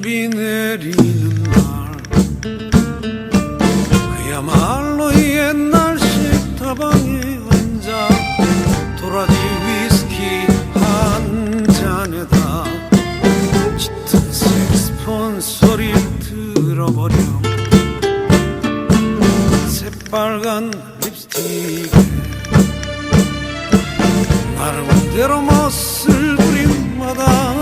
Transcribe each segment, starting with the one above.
비 내리는 날. 그야말로 옛날식 다방에 혼자 도라지 위스키 한 잔에다 짙은 색스폰 소리를 들어버려. 새빨간 립스틱에 나름대로 멋을 부린 마다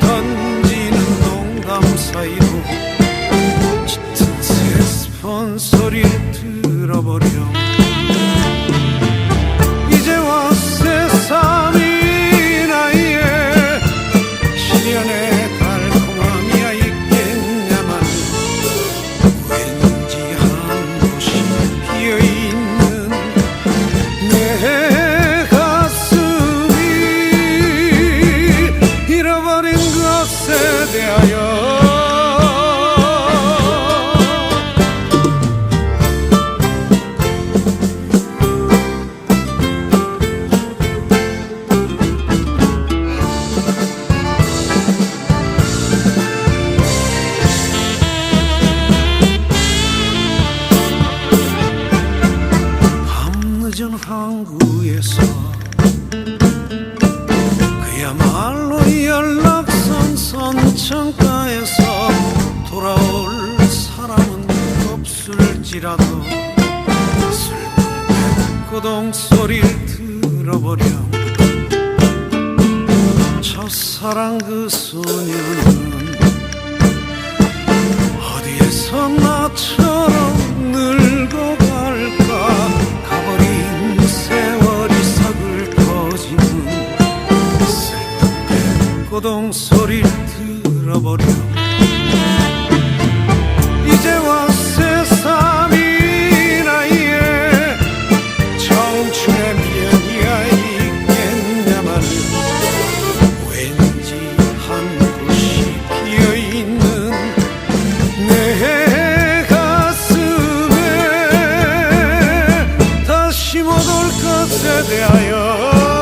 던지는 농담 사이로 짙은 색스폰 소리를 들어버려 것에 대하여. 밤늦은 항구에서 선 선창가에서 돌아올 사람은 없을지라도 슬픈 고동 소리를 들어버려. 첫사랑 그 소녀는 어디에서 나처럼 소리를 들어버려. 이제와 새삼이 나이에 청춘의 미련이야 있겠냐마는 왠지 한 곳이 비어있는 내 가슴에 다시 못 올 것에 대하여